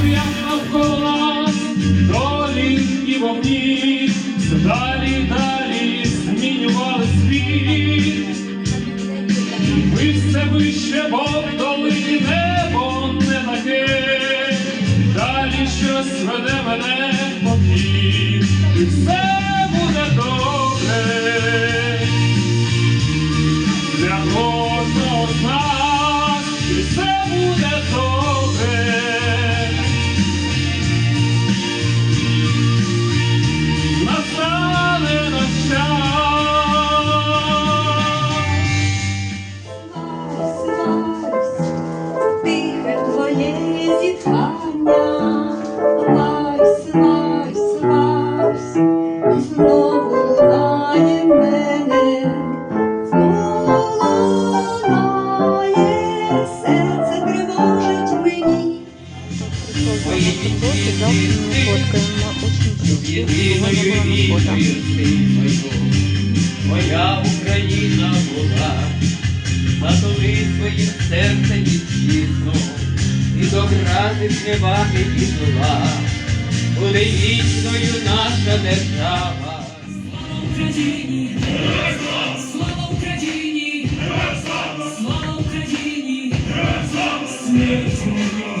навколо нас долі і далі, далі змінювали світ. Ми все вище, бо в долині небо не таке, далі щось веде мене попід, і все буде добре. Для кожного з нас і все буде добре. цветов и завтра мы фоткаем. Моя Україна була, Затули своїм серце і тісно, і до краси зневаги і зла, буде вічною наша держава. Слава Україні! Слава Україні! Слава Україні! Смерть ворога!